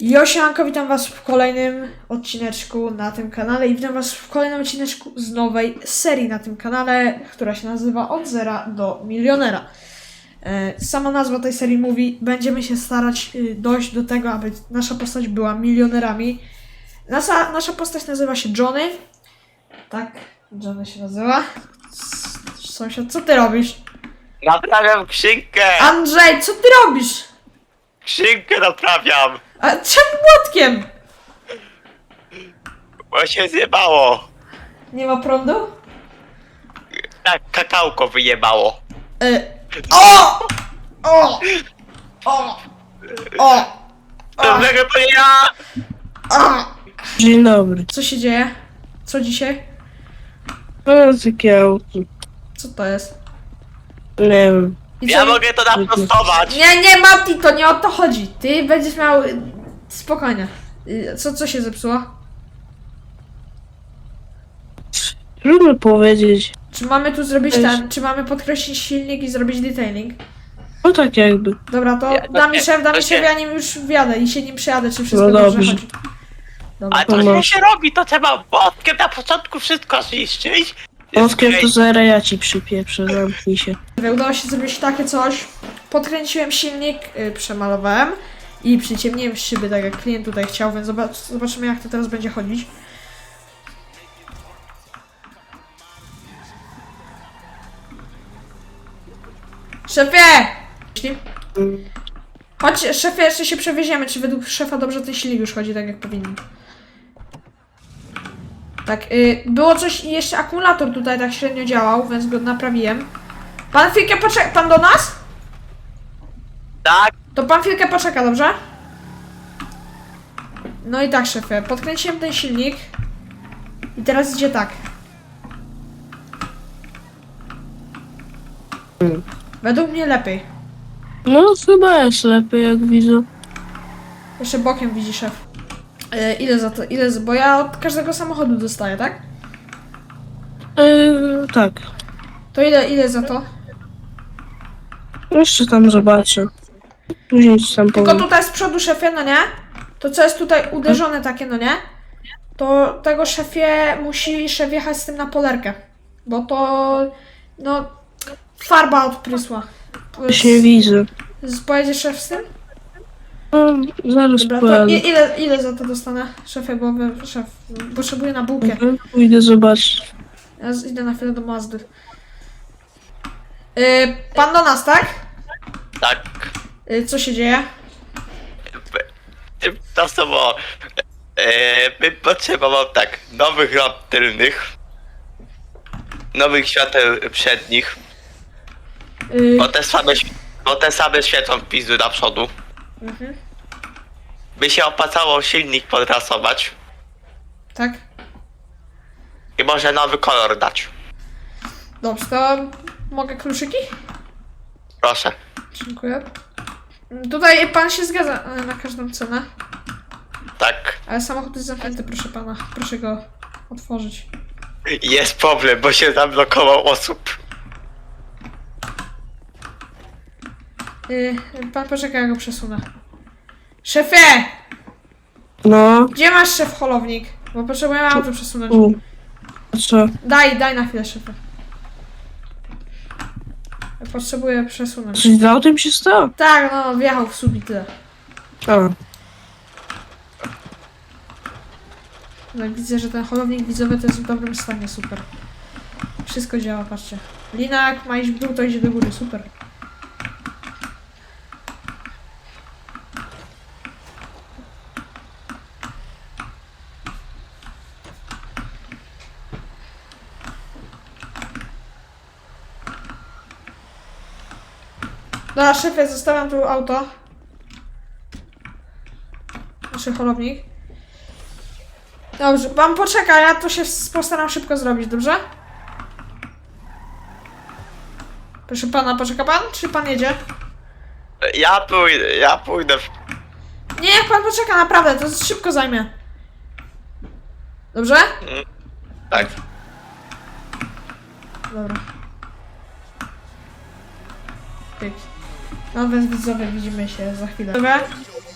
Josianko, witam was w kolejnym odcineczku na tym kanale i witam was w kolejnym odcineczku z nowej serii na tym kanale, która się nazywa Od Zera do Milionera. E, Sama nazwa tej serii mówi, będziemy się starać y, dojść do tego, aby nasza postać była milionerami. Nasza, nasza postać nazywa się Johnny. Tak, Johnny się nazywa. Sąsiad, co ty robisz? Naprawiam skrzynkę! Andrzej, co ty robisz? Skrzynkę naprawiam! A czemu młotkiem? Bo się zjebało! Nie ma prądu? Tak, kakałko wyjebało. Y, o! O! O! O! Dobrego to o! Dzień dobry. Co się dzieje? Co dzisiaj? O, takie auto. Co to jest? Nie wiem. I Ja co? mogę to naprostować! Nie, nie, Mati, to nie o to chodzi. Ty będziesz miał... y, Spokojnie. Y, Co, co się zepsuło? Trudno powiedzieć. Czy mamy tu zrobić ten, czy mamy podkreślić silnik i zrobić detailing? No tak jakby. Dobra, to Ja- to da mi nie, szef, da to mi szef, nie. ja nim już wjadę i się nim przejadę, czy wszystko No dobrze dobrze. chodzi. Dobra. A to No. źle się robi, to trzeba młotkiem na początku wszystko zniszczyć. Motkiem to zera ja ci przypieprzę, zamknij się. Udało się zrobić takie coś. Podkręciłem silnik, y, przemalowałem i przyciemniłem szyby, tak jak klient tutaj chciał, więc zobacz, zobaczymy jak to teraz będzie chodzić. Szefie! Chodź, szefie, jeszcze się przewieziemy, czy według szefa dobrze ten silnik już chodzi tak jak powinien. Tak, y, było coś i jeszcze akumulator tutaj tak średnio działał, więc go naprawiłem. Pan chwilkę poczeka, pan do nas? Tak? To pan chwilkę poczeka, dobrze? No i tak, szefie, podkręciłem ten silnik. I teraz idzie tak. Według mnie lepiej. No chyba jest lepiej jak widzę. Jeszcze bokiem widzi szef. E, ile za to? Ile. Bo ja od każdego samochodu dostaję, tak? Yy, tak. To ile, ile za to? Jeszcze tam zobaczę. Później ci tam Tylko powiem. tutaj z przodu szefie, no nie? To co jest tutaj uderzone takie, no nie? To tego szefie musi szef jechać z tym na polerkę. Bo to, no, farba odprysła. Właśnie widzę. Z- Pojedzie szef z tym? No, zaraz Dobra, to i, ile, ile za to dostanę szefie, bo wy- szef potrzebuje na bułkę. Mhm, Pójdę zobaczyć. Ja z- idę na chwilę do Mazdy. Yy, pan do nas, tak? Tak. Yy, co się dzieje? To samo. Eee, bym potrzebował tak, nowych lamp tylnych. Nowych świateł przednich. Yy, Bo te same, świ- bo te same świecą w pizdu na przodu. Mhm, By się opłacało silnik podrasować. tak? I może nowy kolor dać. Dobrze, to mogę kluczyki? Proszę. Dziękuję. Tutaj pan się zgadza e, na każdą cenę, Tak. ale samochód jest zamknięty, proszę pana. Proszę go otworzyć. Jest problem, bo się zablokował osób. Yy, pan poczeka, ja go przesunę. Szefie! No. Gdzie masz szef holownik? Bo potrzebujemy auto przesunąć. U. Co? Daj, daj na chwilę szefie. Ja Potrzebuję przesunąć. Coś z autem się stało? Tak, no, wjechał w sub i tyle. A. No, widzę, że ten holownik widzowy to jest w dobrym stanie, super. Wszystko działa, patrzcie. Lina jak ma iść w dół, to idzie do góry, super. Dobra, szefie, zostawiam tu auto. Nasz holownik. Dobrze, pan poczeka, ja to się postaram szybko zrobić, dobrze? Proszę pana, poczeka pan? Czy pan jedzie? Ja pójdę, ja pójdę. Nie, jak pan poczeka, naprawdę, to szybko zajmie. Dobrze? Tak. Dobra. Pyk. No więc widzowie, widzimy się za chwilę. Dobra.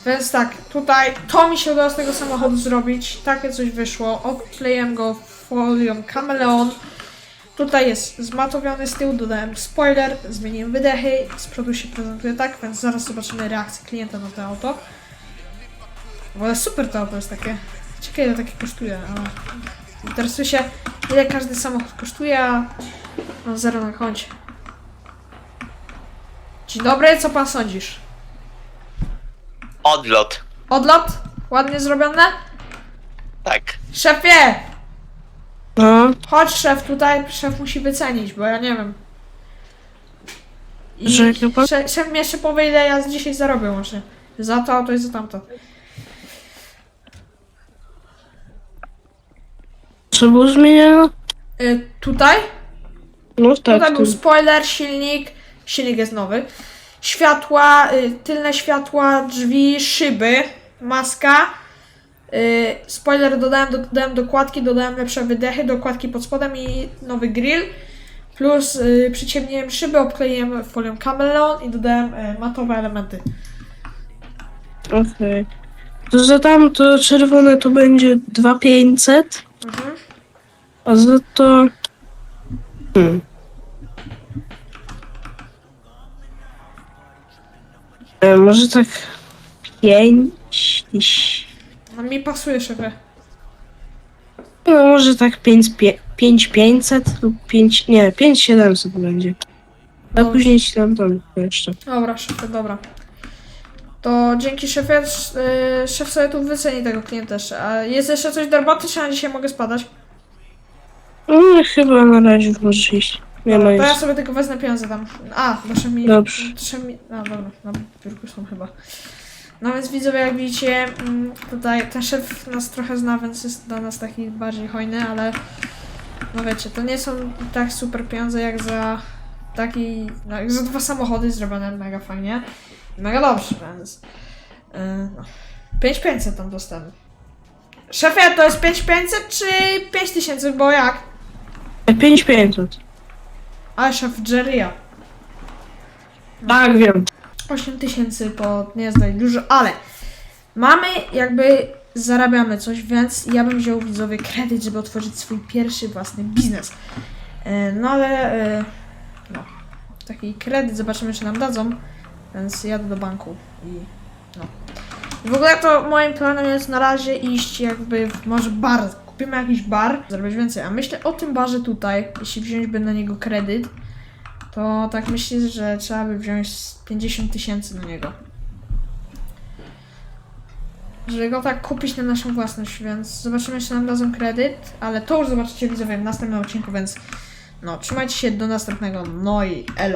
Więc tak, tutaj to mi się udało z tego samochodu zrobić. Takie coś wyszło. Odkleiłem go folią Kameleon. Tutaj jest zmatowiony z tyłu, dodałem spoiler, zmieniłem wydechy, z przodu się prezentuje tak, więc zaraz zobaczymy reakcję klienta na to auto. Ogóle super to auto jest takie. Ciekawe ile takie kosztuje, ale interesuje się ile każdy samochód kosztuje, a mam zero na koncie. Dzień dobry, co pan sądzisz? Odlot. Odlot? Ładnie zrobione? Tak. Szefie! No, Chodź szef tutaj, szef musi wycenić, bo ja nie wiem. I Że chyba- szef, szef mi jeszcze powie ile ja dzisiaj zarobię łącznie. Za to, to i za tamto. co było zmienione? Y, tutaj? No Tutaj tak, był tu. spoiler, silnik. Silnik jest nowy. Światła, y, tylne światła, drzwi, szyby, maska. Y, spoiler dodałem, dodałem dokładki, dodałem lepsze wydechy, dokładki pod spodem i nowy grill. Plus y, przyciemniłem szyby, obkleiłem folią Cameleon i dodałem y, matowe elementy. Okej. To za tamto czerwone to będzie 2500, Mhm. a za to... Hmm. E, może tak 5... No mi pasuje szefie. No może tak 5 5500 lub 5... Nie, 5700 będzie. A Dobrze. później ci tam jeszcze. Dobra, szefie, dobra. To dzięki szefie, y, szef sobie tu wyceni tego klienta jeszcze. A jest jeszcze coś do roboty, czy na dzisiaj mogę spadać? No chyba na razie może iść. Nie ma Dobra, to ja już. sobie tylko wezmę pieniądze tam. A, proszę mi. Dobrze. Mi. A, dobra, na biurku są chyba. No więc widzowie, jak widzicie, mm, tutaj ten szef nas trochę zna, więc jest dla nas taki bardziej hojny, ale no wiecie, to nie są tak super pieniądze jak za taki, no, jak za dwa samochody zrobione mega fajnie. Mega dobrze, więc yy, no. 5500 tam dostałem. Szefie, to jest 5500 czy 5000, bo jak? 5500. Szef Jerry'a. Tak, wiem. 8 tysięcy to nie jest dużo, ale mamy jakby zarabiamy coś, więc ja bym wziął widzowie kredyt, żeby otworzyć swój pierwszy własny biznes. E, No ale e, no, taki kredyt, zobaczymy czy nam dadzą, więc jadę do banku i no. W ogóle to moim planem jest na razie iść jakby w może bar, kupimy jakiś bar, zarobić więcej, a myślę o tym barze tutaj, jeśli wziąć by na niego kredyt, to tak myślę, że trzeba by wziąć z 50 tysięcy na niego. Żeby go tak kupić na naszą własność, więc zobaczymy, czy nam dadzą kredyt, ale to już zobaczycie widzowie w następnym odcinku, więc no, trzymajcie się do następnego, no i elo.